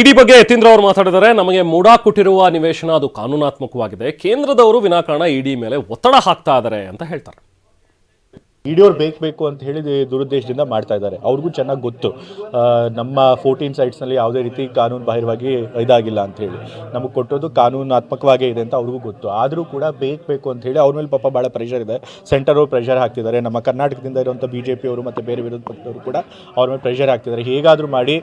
ಇಡಿ ಬಗ್ಗೆ ಯತೀಂದ್ರ ಅವರು ಮಾತಾಡಿದರೆ ನಮಗೆ ಮೂಡ ಕೊಟ್ಟಿರುವ ನಿವೇಶನ ಅದು ಕಾನೂನಾತ್ಮಕವಾಗಿದೆ. ಕೇಂದ್ರದವರು ವಿನಾಕಾರಣ ಇಡಿ ಮೇಲೆ ಒತ್ತಡ ಹಾಕ್ತಾ ಇದ್ದಾರೆ ಅಂತ ಹೇಳ್ತಾರೆ. ಇಡಿಯೋರು ಬೇಕು ಬೇಕು ಅಂತ ಹೇಳಿ ದುರುದ್ದೇಶದಿಂದ ಮಾಡ್ತಾ ಇದ್ದಾರೆ. ಅವ್ರಿಗೂ ಚೆನ್ನಾಗಿ ಗೊತ್ತು. ನಮ್ಮ ಫೋರ್ಟೀನ್ ಸೈಟ್ಸ್ನಲ್ಲಿ ಯಾವುದೇ ರೀತಿ ಕಾನೂನು ಬಾಹಿರವಾಗಿ ಇದಾಗಿಲ್ಲ ಅಂತ ಹೇಳಿ. ನಮಗೆ ಕೊಟ್ಟೋದು ಕಾನೂನಾತ್ಮಕವಾಗೇ ಇದೆ ಅಂತ ಅವ್ರಿಗೂ ಗೊತ್ತು. ಆದರೂ ಕೂಡ ಬೇಕು ಬೇಕು ಅಂತ ಹೇಳಿ ಅವ್ರ ಮೇಲೆ ಪಾಪ ಭಾಳ ಪ್ರೆಷರ್ ಇದೆ. ಸೆಂಟರ್ ಅವರು ಪ್ರೆಷರ್ ಹಾಕ್ತಿದ್ದಾರೆ. ನಮ್ಮ ಕರ್ನಾಟಕದಿಂದ ಇರುವಂಥ ಬಿ ಜೆ ಪಿಯವರು ಮತ್ತು ಬೇರೆ ವಿರೋಧ ಪಕ್ಷದವರು ಕೂಡ ಅವ್ರ ಮೇಲೆ ಪ್ರೆಷರ್ ಹಾಕ್ತಿದ್ದಾರೆ. ಹೇಗಾದರೂ ಮಾಡಿ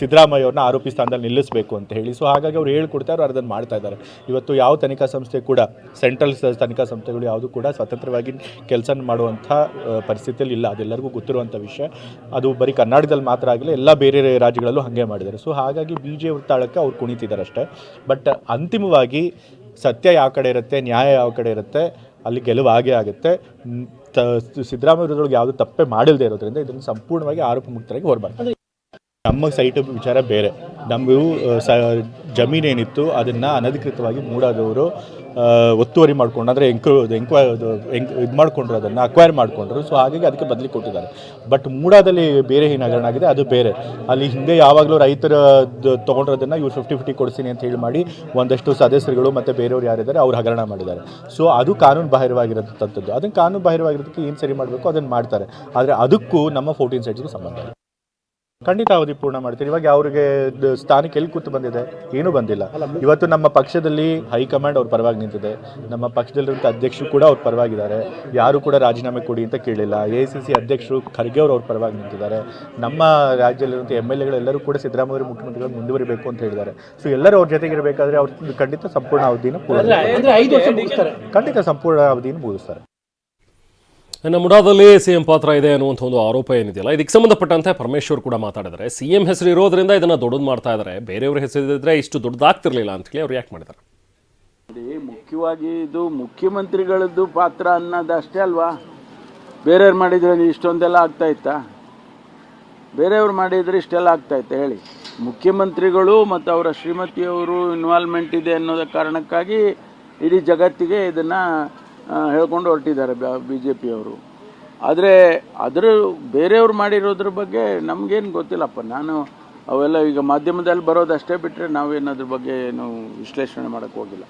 ಸಿದ್ದರಾಮಯ್ಯ ಅವ್ರನ್ನ ಆರೋಪಿ ಸ್ಥಾನದಲ್ಲಿ ನಿಲ್ಲಿಸಬೇಕು ಅಂತ ಹೇಳಿ. ಸೊ ಹಾಗಾಗಿ ಅವ್ರು ಹೇಳ್ಕೊಡ್ತಾರೆ ಅವ್ರು ಅದನ್ನು ಮಾಡ್ತಾ ಇದ್ದಾರೆ. ಇವತ್ತು ಯಾವ ತನಿಖಾ ಸಂಸ್ಥೆ ಕೂಡ ಸೆಂಟ್ರಲ್ ತನಿಖಾ ಸಂಸ್ಥೆಗಳು ಯಾವುದು ಕೂಡ ಸ್ವತಂತ್ರವಾಗಿ ಕೆಲಸ ಮಾಡುವಂಥ ಆ, ಪರಿಸ್ಥಿತಿಯಲ್ಲಿ ಇಲ್ಲ. ಅದೆಲ್ಲರಿಗೂ ಗೊತ್ತಿರುವಂಥ ವಿಷಯ. ಅದು ಬರೀ ಕರ್ನಾಟಕದಲ್ಲಿ ಮಾತ್ರ ಆಗಿಲ್ಲ ಎಲ್ಲ ಬೇರೆ ರಾಜ್ಯಗಳಲ್ಲೂ ಹಾಗೆ ಮಾಡಿದ್ದಾರೆ. ಸೊ ಹಾಗಾಗಿ ಬಿ ಜೆ ಉತ್ತಾಳಕ್ಕೆ ಅವ್ರು ಕುಣಿತಿದ್ದಾರೆ ಅಷ್ಟೇ ಬಟ್ ಅಂತಿಮವಾಗಿ ಸತ್ಯ ಯಾವ ಕಡೆ ಇರುತ್ತೆ ನ್ಯಾಯ ಯಾವ ಕಡೆ ಇರುತ್ತೆ ಅಲ್ಲಿ ಗೆಲುವು ಆಗೇ ಆಗುತ್ತೆ. ತ ಸಿದ್ದರಾಮಯ್ಯ ವಿರೋಧದೊಳಗೆ ಯಾವುದು ತಪ್ಪೇ ಮಾಡಿಲ್ಲದೆ ಇರೋದ್ರಿಂದ ಇದನ್ನು ಸಂಪೂರ್ಣವಾಗಿ ಆರೋಪ ಮುಕ್ತರಾಗಿ ಹೊರಬಾರ್ದು ನಮ್ಮ ಸೈಟ್ ವಿಚಾರ ಬೇರೆ. ನಮಗೂ ಸ ಜಮೀನೇನಿತ್ತು ಅದನ್ನು ಅನಧಿಕೃತವಾಗಿ ಮೂಡಾದವರು ಒತ್ತುವರಿ ಮಾಡ್ಕೊಂಡು, ಅಂದರೆ ಎಂಕ್ವೈ ಎಂಕ್ವ ಇದು ಮಾಡ್ಕೊಂಡ್ರು ಅದನ್ನು ಅಕ್ವೈರ್ ಮಾಡಿಕೊಂಡ್ರು. ಸೊ ಹಾಗಾಗಿ ಅದಕ್ಕೆ ಬದಲಿ ಕೊಟ್ಟಿದ್ದಾರೆ. ಬಟ್ ಮೂಡಾದಲ್ಲಿ ಬೇರೆ ಏನು ಹಗರಣ ಆಗಿದೆ, ಅದು ಬೇರೆ. ಅಲ್ಲಿ ಹಿಂದೆ ಯಾವಾಗಲೂ ರೈತರ ತೊಗೊಂಡ್ರದನ್ನು ಇವ್ರು ಫಿಫ್ಟಿ ಫಿಫ್ಟಿ ಕೊಡಿಸ್ತೀನಿ ಅಂತ ಹೇಳಿ ಮಾಡಿ, ಒಂದಷ್ಟು ಸದಸ್ಯರುಗಳು ಮತ್ತು ಬೇರೆಯವ್ರು ಯಾರಿದ್ದಾರೆ, ಅವ್ರು ಹಗರಣ ಮಾಡಿದ್ದಾರೆ. ಸೊ ಅದು ಕಾನೂನು ಬಾಹಿರವಾಗಿರೋಂಥದ್ದು ಅದನ್ನು ಕಾನೂನು ಬಾಹಿರವಾಗಿರೋದಕ್ಕೆ ಏನು ಸರಿ ಮಾಡಬೇಕು, ಅದನ್ನು ಮಾಡ್ತಾರೆ. ಆದರೆ ಅದಕ್ಕೂ ನಮ್ಮ ಫೋರ್ಟೀನ್ ಸೈಟ್ಸ್ಗೂ ಸಂಬಂಧ ಖಂಡಿತ ಅವಧಿ ಪೂರ್ಣ ಮಾಡ್ತೀರಿ ಇವಾಗ ಅವ್ರಿಗೆ ಸ್ಥಾನಕ್ಕೆ ಎಲ್ಲಿ ಕೂತು ಬಂದಿದೆ ಏನು ಬಂದಿಲ್ಲ. ಇವತ್ತು ನಮ್ಮ ಪಕ್ಷದಲ್ಲಿ ಹೈಕಮಾಂಡ್ ಅವ್ರ ಪರವಾಗಿ ನಿಂತಿದೆ. ನಮ್ಮ ಪಕ್ಷದಲ್ಲಿರುವಂಥ ಅಧ್ಯಕ್ಷರು ಕೂಡ ಅವ್ರ ಪರವಾಗಿದ್ದಾರೆ. ಯಾರು ಕೂಡ ರಾಜೀನಾಮೆ ಕೊಡಿ ಅಂತ ಕೇಳಿಲ್ಲ. ಎ ಸಿ ಸಿ ಅಧ್ಯಕ್ಷರು ಖರ್ಗೆ ಅವರು ಅವ್ರ ಪರವಾಗಿ ನಿಂತಿದ್ದಾರೆ. ನಮ್ಮ ರಾಜ್ಯದಲ್ಲಿರುವಂಥ ಎಂ ಎಲ್ ಎಗಳೆಲ್ಲರೂ ಕೂಡ ಸಿದ್ದರಾಮಯ್ಯ ಮುಖ್ಯಮಂತ್ರಿಗಳು ಮುಂದುವರಿಬೇಕು ಅಂತ ಹೇಳಿದ್ದಾರೆ. ಸೊ ಎಲ್ಲರೂ ಅವ್ರ ಜೊತೆಗೆ ಇರಬೇಕಾದ್ರೆ ಅವ್ರು ಖಂಡಿತ ಸಂಪೂರ್ಣ ಅವಧಿನ ಪೂರ್ಣ ಖಂಡಿತ ಸಂಪೂರ್ಣ ಅವಧಿನ ಮುಗಿಸ್ತಾರೆ ಇನ್ನು ಮುಡಾದಲ್ಲಿ ಸಿಎಂ ಪಾತ್ರ ಇದೆ ಅನ್ನುವಂಥ ಒಂದು ಆರೋಪ ಏನಿದೆಯಲ್ಲ, ಇದಕ್ಕೆ ಸಂಬಂಧಪಟ್ಟಂತೆ ಪರಮೇಶ್ವರ್ ಕೂಡ ಮಾತಾಡಿದ್ದಾರೆ. ಸಿಎಂ ಹೆಸರು ಇರೋದ್ರಿಂದ ಇದನ್ನು ದೊಡ್ಡದು ಮಾಡ್ತಾ ಇದ್ದಾರೆ. ಬೇರೆಯವ್ರ ಹೆಸರಿದ್ರೆ ಇಷ್ಟು ದೊಡ್ಡದಾಗ್ತಿರ್ಲಿಲ್ಲ ಅಂತ ಹೇಳಿ ಅವ್ರು ಯಾಕೆ ಮಾಡಿದ್ದಾರೆ? ಮುಖ್ಯವಾಗಿ ಇದು ಮುಖ್ಯಮಂತ್ರಿಗಳದ್ದು ಪಾತ್ರ ಅನ್ನೋದಷ್ಟೇ ಅಲ್ವಾ? ಬೇರೆಯವ್ರು ಮಾಡಿದ್ರೆ ಇಷ್ಟೊಂದೆಲ್ಲ ಆಗ್ತಾ ಇತ್ತಾ? ಬೇರೆಯವ್ರು ಮಾಡಿದರೆ ಇಷ್ಟೆಲ್ಲ ಆಗ್ತಾ ಇತ್ತು? ಹೇಳಿ. ಮುಖ್ಯಮಂತ್ರಿಗಳು ಮತ್ತು ಅವರ ಶ್ರೀಮತಿಯವರು ಇನ್ವಾಲ್ವ್ಮೆಂಟ್ ಇದೆ ಅನ್ನೋದ ಕಾರಣಕ್ಕಾಗಿ ಇಡೀ ಜಗತ್ತಿಗೆ ಇದನ್ನು ಹೇಳ್ಕೊಂಡು ಹೊರಟಿದ್ದಾರೆ ಬಿ ಜೆ ಪಿಯವರು ಆದರೆ ಅದರ ಬೇರೆಯವ್ರು ಮಾಡಿರೋದ್ರ ಬಗ್ಗೆ ನಮಗೇನು ಗೊತ್ತಿಲ್ಲಪ್ಪ. ನಾನು ಅವೆಲ್ಲ ಈಗ ಮಾಧ್ಯಮದಲ್ಲಿ ಬರೋದಷ್ಟೇ ಬಿಟ್ಟರೆ ನಾವೇನು ಅದ್ರ ಬಗ್ಗೆ ಏನು ವಿಶ್ಲೇಷಣೆ ಮಾಡೋಕ್ಕೆ ಹೋಗಿಲ್ಲ.